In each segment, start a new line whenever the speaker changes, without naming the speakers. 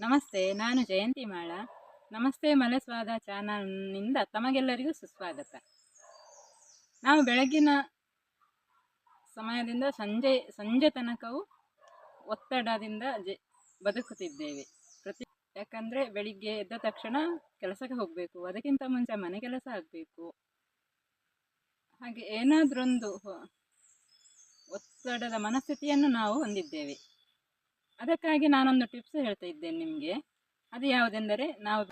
ನಮಸ್ತೆ, ನಾನು ಜಯಂತಿ ಮಾಳ. ನಮಸ್ತೆ ಮಲಸ್ವಾದ ಚಾನಲ್ನಿಂದ ತಮಗೆಲ್ಲರಿಗೂ ಸುಸ್ವಾಗತ. ನಾವು ಬೆಳಗಿನ ಸಮಯದಿಂದ ಸಂಜೆ ಸಂಜೆ ತನಕವೂ ಒತ್ತಡದಿಂದ ಜೆ, ಬದುಕುತ್ತಿದ್ದೇವೆ. ಪ್ರತಿ, ಯಾಕಂದರೆ ಬೆಳಿಗ್ಗೆ ಎದ್ದ ತಕ್ಷಣ ಕೆಲಸಕ್ಕೆ ಹೋಗಬೇಕು, ಅದಕ್ಕಿಂತ ಮುಂಚೆ ಮನೆ ಕೆಲಸ ಆಗಬೇಕು. ಹಾಗೆ ಏನಾದರೊಂದು ಒತ್ತಡದ ಮನಸ್ಥಿತಿಯನ್ನು ನಾವು ಹೊಂದಿದ್ದೇವೆ. ಅದಕ್ಕಾಗಿ ನಾನೊಂದು ಟಿಪ್ಸ್ ಹೇಳ್ತಾ ಇದ್ದೇನೆ ನಿಮಗೆ. ಅದು ಯಾವುದೆಂದರೆ ನಾವು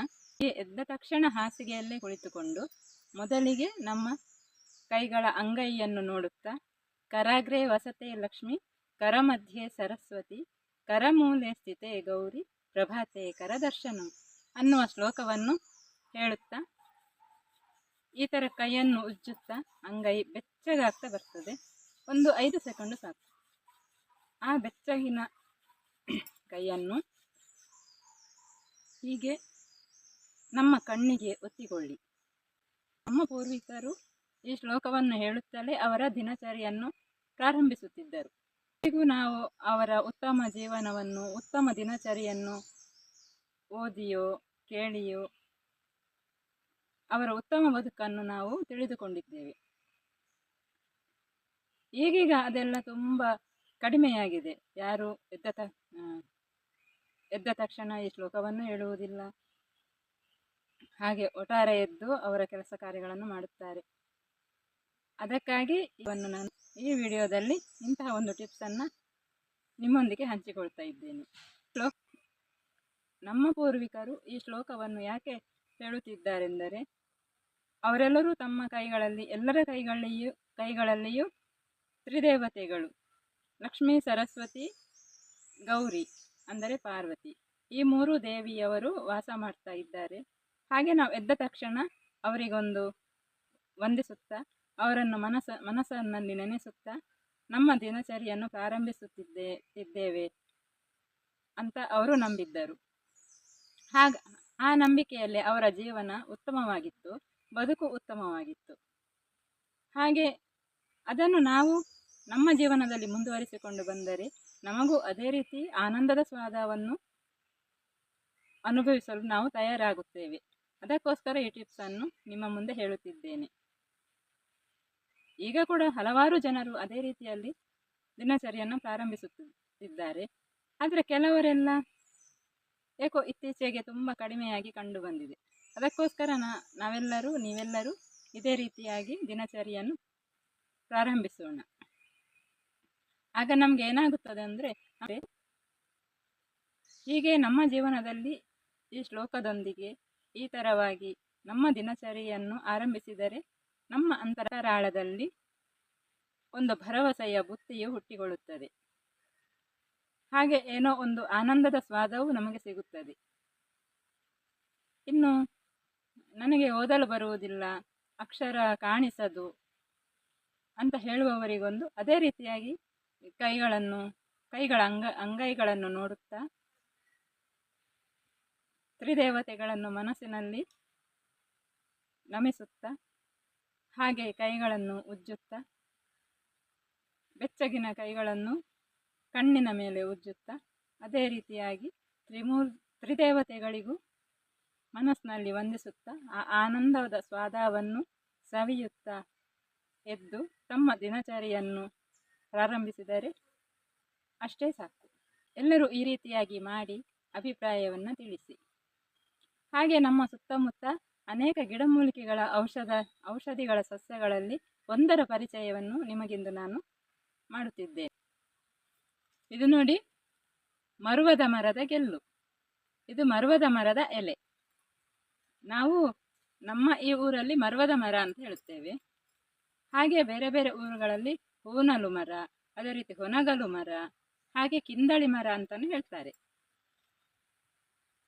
ಎದ್ದ ತಕ್ಷಣ ಹಾಸಿಗೆಯಲ್ಲೇ ಕುಳಿತುಕೊಂಡು ಮೊದಲಿಗೆ ನಮ್ಮ ಕೈಗಳ ಅಂಗೈಯನ್ನು ನೋಡುತ್ತಾ, ಕರಾಗ್ರೆ ವಸತೆ ಲಕ್ಷ್ಮಿ, ಕರಮಧ್ಯೆ ಸರಸ್ವತಿ, ಕರಮೂಲೆ ಸ್ಥಿತೆ ಗೌರಿ, ಪ್ರಭಾತೆ ಕರದರ್ಶನ ಅನ್ನುವ ಶ್ಲೋಕವನ್ನು ಹೇಳುತ್ತಾ ಈ ಥರ ಕೈಯನ್ನು ಉಜ್ಜುತ್ತಾ ಅಂಗೈ ಬೆಚ್ಚಗಾಗ್ತಾ ಬರ್ತದೆ. ಒಂದು ಐದು ಸೆಕೆಂಡು ಸಾಕು. ಆ ಬೆಚ್ಚಗಿನ ಕೈಯನ್ನು ಹೀಗೆ ನಮ್ಮ ಕಣ್ಣಿಗೆ ಒತ್ತಿಕೊಳ್ಳಿ. ನಮ್ಮ ಪೂರ್ವಿಕರು ಈ ಶ್ಲೋಕವನ್ನು ಹೇಳುತ್ತಲೇ ಅವರ ದಿನಚರಿಯನ್ನು ಪ್ರಾರಂಭಿಸುತ್ತಿದ್ದರು. ಈಗ ನಾವು ಅವರ ಉತ್ತಮ ಜೀವನವನ್ನು, ಉತ್ತಮ ದಿನಚರಿಯನ್ನು ಓದಿಯೋ, ಕೇಳಿಯೋ, ಅವರ ಉತ್ತಮ ಬದುಕನ್ನು ನಾವು ತಿಳಿದುಕೊಂಡಿದ್ದೇವೆ. ಈಗೀಗ ಅದೆಲ್ಲ ತುಂಬ ಕಡಿಮೆಯಾಗಿದೆ. ಯಾರು ಎದ್ದ ತ ಎದ್ದ ತಕ್ಷಣ ಈ ಶ್ಲೋಕವನ್ನು ಹೇಳುವುದಿಲ್ಲ. ಹಾಗೆ ಒಟ್ಟಾರೆ ಎದ್ದು ಅವರ ಕೆಲಸ ಕಾರ್ಯಗಳನ್ನು ಮಾಡುತ್ತಾರೆ. ಅದಕ್ಕಾಗಿ ಇವನ್ನು ನಾನು ಈ ವಿಡಿಯೋದಲ್ಲಿ ಇಂತಹ ಒಂದು ಟಿಪ್ಸನ್ನು ನಿಮ್ಮೊಂದಿಗೆ ಹಂಚಿಕೊಳ್ತಾ ಇದ್ದೇನೆ. ಶ್ಲೋಕ, ನಮ್ಮ ಪೂರ್ವಿಕರು ಈ ಶ್ಲೋಕವನ್ನು ಯಾಕೆ ಹೇಳುತ್ತಿದ್ದಾರೆಂದರೆ, ಅವರೆಲ್ಲರೂ ತಮ್ಮ ಕೈಗಳಲ್ಲಿ, ಎಲ್ಲರ ಕೈಗಳಲ್ಲಿಯೂ ಕೈಗಳಲ್ಲಿಯೂ ತ್ರಿದೇವತೆಗಳು. ಲಕ್ಷ್ಮೀ ಸರಸ್ವತಿ, ಗೌರಿ ಅಂದರೆ ಪಾರ್ವತಿ. ಈ ಮೂರು ದೇವಿಯವರು ವಾಸ ಮಾಡ್ತಾ ಇದ್ದಾರೆ. ಹಾಗೆ ನಾವು ಎದ್ದ ತಕ್ಷಣ ಅವರಿಗೊಂದು ವಂದಿಸುತ್ತಾ, ಅವರನ್ನು ಮನಸ್ಸ ಮನಸ್ಸನ್ನಲ್ಲಿ ನೆನೆಸುತ್ತಾ, ನಮ್ಮ ದಿನಚರಿಯನ್ನು ಪ್ರಾರಂಭಿಸುತ್ತಿದ್ದೇ, ಇದ್ದೇವೆ ಅಂತ ಅವರು ನಂಬಿದ್ದರು. ಹಾಗ, ಆ ನಂಬಿಕೆಯಲ್ಲಿ ಅವರ ಜೀವನ ಉತ್ತಮವಾಗಿತ್ತು, ಬದುಕು ಉತ್ತಮವಾಗಿತ್ತು. ಹಾಗೆ ಅದನ್ನು ನಾವು ನಮ್ಮ ಜೀವನದಲ್ಲಿ ಮುಂದುವರಿಸಿಕೊಂಡು ಬಂದರೆ ನಮಗೂ ಅದೇ ರೀತಿ ಆನಂದದ ಸ್ವಾದವನ್ನು ಅನುಭವಿಸಲು ನಾವು ತಯಾರಾಗುತ್ತೇವೆ. ಅದಕ್ಕೋಸ್ಕರ ಈ ಟಿಪ್ಸನ್ನು ನಿಮ್ಮ ಮುಂದೆ ಹೇಳುತ್ತಿದ್ದೇನೆ. ಈಗ ಕೂಡ ಹಲವಾರು ಜನರು ಅದೇ ರೀತಿಯಲ್ಲಿ ದಿನಚರಿಯನ್ನು ಪ್ರಾರಂಭಿಸುತ್ತಿದ್ದಾರೆ. ಆದರೆ ಕೆಲವರೆಲ್ಲ ಏಕೋ ಇತ್ತೀಚೆಗೆ ತುಂಬ ಕಡಿಮೆಯಾಗಿ ಕಂಡು ಬಂದಿದೆ. ಅದಕ್ಕೋಸ್ಕರ ನಾವೆಲ್ಲರೂ, ನೀವೆಲ್ಲರೂ ಇದೇ ರೀತಿಯಾಗಿ ದಿನಚರಿಯನ್ನು ಪ್ರಾರಂಭಿಸೋಣ. ಆಗ ನಮ್ಗೆ ಏನಾಗುತ್ತದೆ ಅಂದರೆ ಹೀಗೆ ನಮ್ಮ ಜೀವನದಲ್ಲಿ ಈ ಶ್ಲೋಕದೊಂದಿಗೆ ಈ ಥರವಾಗಿ ನಮ್ಮ ದಿನಚರಿಯನ್ನು ಆರಂಭಿಸಿದರೆ ನಮ್ಮ ಅಂತರಾಳದಲ್ಲಿ ಒಂದು ಭರವಸೆಯ ಬುತ್ತಿಯು ಹುಟ್ಟಿಕೊಳ್ಳುತ್ತದೆ. ಹಾಗೆ ಏನೋ ಒಂದು ಆನಂದದ ಸ್ವಾದವು ನಮಗೆ ಸಿಗುತ್ತದೆ. ಇನ್ನು ನನಗೆ ಓದಲು ಬರುವುದಿಲ್ಲ, ಅಕ್ಷರ ಕಾಣಿಸದು ಅಂತ ಹೇಳುವವರಿಗೊಂದು ಅದೇ ರೀತಿಯಾಗಿ ಕೈಗಳನ್ನು, ಕೈಗಳ ಅಂಗ, ಅಂಗೈಗಳನ್ನು ನೋಡುತ್ತಾ ತ್ರಿದೇವತೆಗಳನ್ನು ಮನಸ್ಸಿನಲ್ಲಿ ನಮಿಸುತ್ತಾ ಹಾಗೆ ಕೈಗಳನ್ನು ಉಜ್ಜುತ್ತಾ, ಬೆಚ್ಚಗಿನ ಕೈಗಳನ್ನು ಕಣ್ಣಿನ ಮೇಲೆ ಉಜ್ಜುತ್ತಾ ಅದೇ ರೀತಿಯಾಗಿ ತ್ರಿಮೂರ್, ತ್ರಿದೇವತೆಗಳಿಗೂ ಮನಸ್ಸಿನಲ್ಲಿ ವಂದಿಸುತ್ತಾ ಆ ಆನಂದದ ಸ್ವಾದವನ್ನು ಸವಿಯುತ್ತಾ ಎದ್ದು ತಮ್ಮ ದಿನಚರಿಯನ್ನು ಪ್ರಾರಂಭಿಸಿದರೆ ಅಷ್ಟೇ ಸಾಕು. ಎಲ್ಲರೂ ಈ ರೀತಿಯಾಗಿ ಮಾಡಿ ಅಭಿಪ್ರಾಯವನ್ನು ತಿಳಿಸಿ. ಹಾಗೆ ನಮ್ಮ ಸುತ್ತಮುತ್ತ ಅನೇಕ ಗಿಡಮೂಲಿಕೆಗಳ ಔಷಧ, ಔಷಧಿಗಳ ಸಸ್ಯಗಳಲ್ಲಿ ಒಂದರ ಪರಿಚಯವನ್ನು ನಿಮಗಿಂದು ನಾನು ಮಾಡುತ್ತಿದ್ದೇನೆ. ಇದು ನೋಡಿ, ಮರುವದ ಮರದ ಗೆಲ್ಲು. ಇದು ಮರುವದ ಮರದ ಎಲೆ. ನಾವು ನಮ್ಮ ಈ ಊರಲ್ಲಿ ಮರುವದ ಮರ ಅಂತ ಹೇಳುತ್ತೇವೆ. ಹಾಗೆ ಬೇರೆ ಬೇರೆ ಊರುಗಳಲ್ಲಿ ಹೂನಲು ಮರ, ಅದೇ ರೀತಿ ಹೊನಗಲು ಮರ, ಹಾಗೆ ಕಿಂದಳಿ ಮರ ಅಂತಲೂ ಹೇಳ್ತಾರೆ.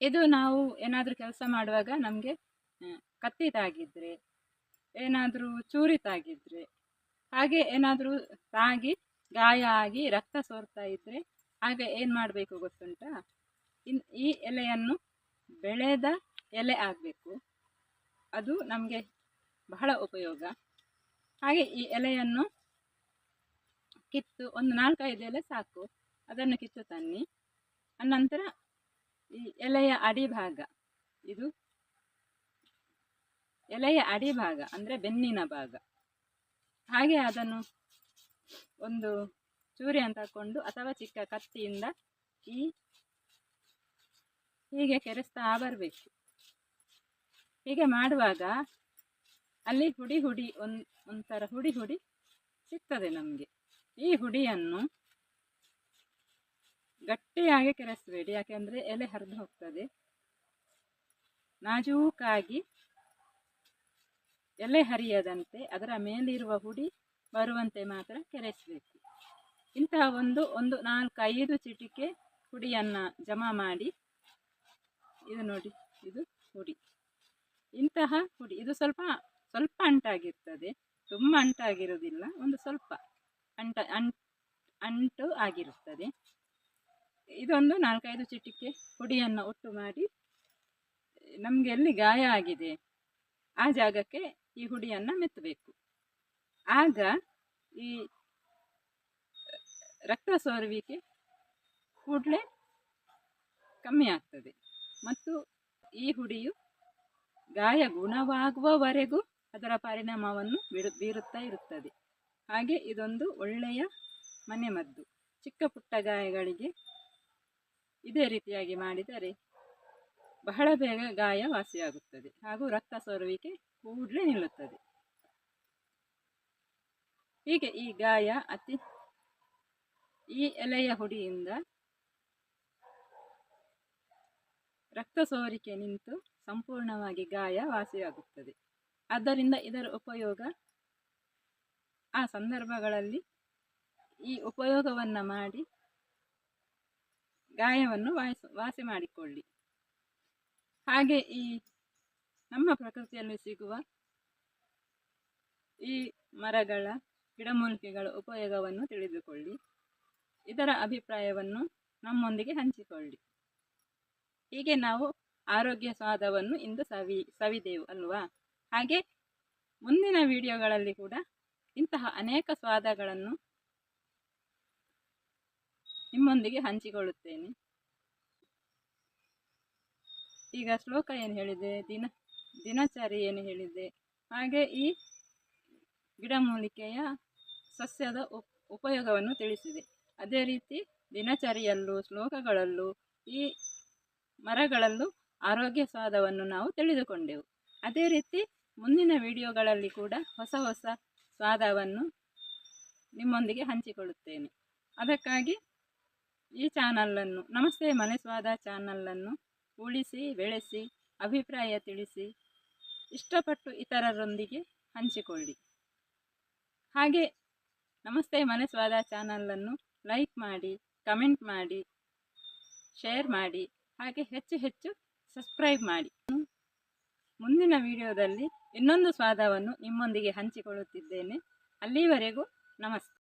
ಇದು ನಾವು ಏನಾದರೂ ಕೆಲಸ ಮಾಡುವಾಗ ನಮಗೆ ಕತ್ತಿದಾಗಿದ್ದರೆ ಏನಾದರೂ ಚೂರಿತಾಗಿದ್ದರೆ ಹಾಗೆ ಏನಾದರೂ ತಾಗಿ, ಗಾಯ ಆಗಿ ರಕ್ತ ಸೋರ್ತಾ ಇದ್ದರೆ ಆಗ ಏನು ಮಾಡಬೇಕು ಗೊತ್ತುಂಟಾ? ಇನ್ ಈ ಎಲೆಯನ್ನು ಬೆಳೆದ ಎಲೆ ಆಗಬೇಕು. ಅದು ನಮಗೆ ಬಹಳ ಉಪಯೋಗ. ಹಾಗೆ ಈ ಎಲೆಯನ್ನು ಕಿತ್ತು ಒಂದು ನಾಲ್ಕೈದು ಎಲೆ ಸಾಕು. ಅದನ್ನು ಕಿತ್ತು ತನ್ನಿ. ಅನಂತರ ಈ ಎಲೆಯ ಅಡಿಭಾಗ ಇದು ಎಲೆಯ ಅಡಿಭಾಗ ಅಂದರೆ ಬೆನ್ನಿನ ಭಾಗ. ಹಾಗೆ ಅದನ್ನು ಒಂದು ಚೂರಿಯನ್ನು ತಗೊಂಡು ಅಥವಾ ಚಿಕ್ಕ ಕತ್ತಿಯಿಂದ ಈ ಹೀಗೆ ಕೆರೆಸ್ತಾ ಬರಬೇಕು. ಹೀಗೆ ಮಾಡುವಾಗ ಅಲ್ಲಿ ಹುಡಿ ಹುಡಿ ಒಂದು ಒಂಥರ ಹುಡಿ ಹುಡಿ ಸಿಗ್ತದೆ ನಮಗೆ. ಈ ಹುಡಿಯನ್ನು ಗಟ್ಟಿಯಾಗಿ ಕೆರೆಸಬೇಡಿ. ಯಾಕೆಂದರೆ ಎಲೆ ಹರಿದು ಹೋಗ್ತದೆ. ನಾಜೂಕಾಗಿ ಎಲೆ ಹರಿಯದಂತೆ ಅದರ ಮೇಲಿರುವ ಹುಡಿ ಬರುವಂತೆ ಮಾತ್ರ ಕೆರೆಸಬೇಕು. ಇಂತಹ ಒಂದು ಒಂದು ನಾಲ್ಕು ಐದು ಚಿಟಿಕೆ ಹುಡಿಯನ್ನು ಜಮಾ ಮಾಡಿ, ಇದು ನೋಡಿ, ಇದು ಹುಡಿ. ಇಂತಹ ಹುಡಿ, ಇದು ಸ್ವಲ್ಪ ಸ್ವಲ್ಪ ಅಂಟಾಗಿರ್ತದೆ. ತುಂಬ ಅಂಟಾಗಿರೋದಿಲ್ಲ ಒಂದು ಸ್ವಲ್ಪ. ಅಂಟ ಅಂಟ್ ಅಂಟು ಆಗಿರುತ್ತದೆ. ಇದೊಂದು ನಾಲ್ಕೈದು ಚಿಟಿಕೆ ಪುಡಿಯನ್ನು ಒಟ್ಟು ಮಾಡಿ, ನಮಗೆ ಎಲ್ಲಿ ಗಾಯ ಆಗಿದೆ, ಆ ಜಾಗಕ್ಕೆ ಈ ಹುಡಿಯನ್ನು ಮೆತ್ತಬೇಕು. ಆಗ ಈ ರಕ್ತ ಸೋರುವಿಕೆ ಕೂಡಲೇ ಕಮ್ಮಿ ಆಗ್ತದೆ. ಮತ್ತು ಈ ಹುಡಿಯು ಗಾಯ ಗುಣವಾಗುವವರೆಗೂ ಅದರ ಪರಿಣಾಮವನ್ನು ಬಿಡು, ಬೀರುತ್ತಾ ಇರುತ್ತದೆ. ಹಾಗೆ ಇದೊಂದು ಒಳ್ಳೆಯ ಮನೆಮದ್ದು ಚಿಕ್ಕ ಪುಟ್ಟ ಗಾಯಗಳಿಗೆ ಇದೇ ರೀತಿಯಾಗಿ ಮಾಡಿದರೆ ಬಹಳ ಬೇಗ ಗಾಯ ವಾಸಿಯಾಗುತ್ತದೆ ಹಾಗೂ ರಕ್ತ ಸೋರುವಿಕೆ ಕೂಡಲೇ ನಿಲ್ಲುತ್ತದೆ. ಹೀಗೆ ಈ ಗಾಯ ಅತಿ ಈ ಎಲೆಯ ಹುಡಿಯಿಂದ ರಕ್ತ ಸೋರಿಕೆ ನಿಂತು ಸಂಪೂರ್ಣವಾಗಿ ಗಾಯ ವಾಸಿಯಾಗುತ್ತದೆ. ಆದ್ದರಿಂದ ಇದರ ಉಪಯೋಗ ಆ ಸಂದರ್ಭಗಳಲ್ಲಿ ಈ ಉಪಯೋಗವನ್ನು ಮಾಡಿ ಗಾಯವನ್ನು ವಾಸಿ ವಾಸಿ ಮಾಡಿಕೊಳ್ಳಿ. ಹಾಗೆ ಈ ನಮ್ಮ ಪ್ರಕೃತಿಯಲ್ಲಿ ಸಿಗುವ ಈ ಮರಗಳ, ಗಿಡಮೂಲಿಕೆಗಳ ಉಪಯೋಗವನ್ನು ತಿಳಿದುಕೊಳ್ಳಿ. ಇದರ ಅಭಿಪ್ರಾಯವನ್ನು ನಮ್ಮೊಂದಿಗೆ ಹಂಚಿಕೊಳ್ಳಿ. ಹೀಗೆ ನಾವು ಆರೋಗ್ಯ ಸ್ವಾದವನ್ನು ಇಂದು ಸವಿ, ಸವಿದೆವು ಅಲ್ವಾ? ಹಾಗೆ ಮುಂದಿನ ವಿಡಿಯೋಗಳಲ್ಲಿ ಕೂಡ ಇಂತಹ ಅನೇಕ ಸ್ವಾದಗಳನ್ನು ನಿಮ್ಮೊಂದಿಗೆ ಹಂಚಿಕೊಳ್ಳುತ್ತೇನೆ. ಈಗ ಶ್ಲೋಕ ಏನು ಹೇಳಿದೆ? ದಿನ, ದಿನಚರಿ ಏನು ಹೇಳಿದೆ? ಹಾಗೆ ಈ ಗಿಡಮೂಲಿಕೆಯ ಸಸ್ಯದ ಉಪ್, ಉಪಯೋಗವನ್ನು ತಿಳಿಸಿದೆ. ಅದೇ ರೀತಿ ದಿನಚರಿಯಲ್ಲೂ, ಶ್ಲೋಕಗಳಲ್ಲೂ, ಈ ಮರಗಳಲ್ಲೂ ಆರೋಗ್ಯ ಸ್ವಾದವನ್ನು ನಾವು ತಿಳಿದುಕೊಂಡೆವು. ಅದೇ ರೀತಿ ಮುಂದಿನ ವಿಡಿಯೋಗಳಲ್ಲಿ ಕೂಡ ಹೊಸ ಹೊಸ ಸ್ವಾದವನ್ನು ನಿಮ್ಮೊಂದಿಗೆ ಹಂಚಿಕೊಳ್ಳುತ್ತೇನೆ. ಅದಕ್ಕಾಗಿ ಈ ಚಾನಲನ್ನು, ನಮಸ್ತೆ ಮನೆ ಸ್ವಾದ ಚಾನಲನ್ನು ಉಳಿಸಿ, ಬೆಳೆಸಿ, ಅಭಿಪ್ರಾಯ ತಿಳಿಸಿ, ಇಷ್ಟಪಟ್ಟು ಇತರರೊಂದಿಗೆ ಹಂಚಿಕೊಳ್ಳಿ. ಹಾಗೆ ನಮಸ್ತೆ ಮನೆ ಸ್ವಾದ ಚಾನಲನ್ನು ಲೈಕ್ ಮಾಡಿ, ಕಮೆಂಟ್ ಮಾಡಿ, ಶೇರ್ ಮಾಡಿ, ಹಾಗೆ ಹೆಚ್ಚು ಹೆಚ್ಚು ಸಬ್ಸ್ಕ್ರೈಬ್ ಮಾಡಿ. ಮುಂದಿನ ವಿಡಿಯೋದಲ್ಲಿ ಇನ್ನೊಂದು ಸ್ವಾದವನ್ನು ನಿಮ್ಮೊಂದಿಗೆ ಹಂಚಿಕೊಳ್ಳುತ್ತಿದ್ದೇನೆ. ಅಲ್ಲಿವರೆಗೂ ನಮಸ್ತೆ.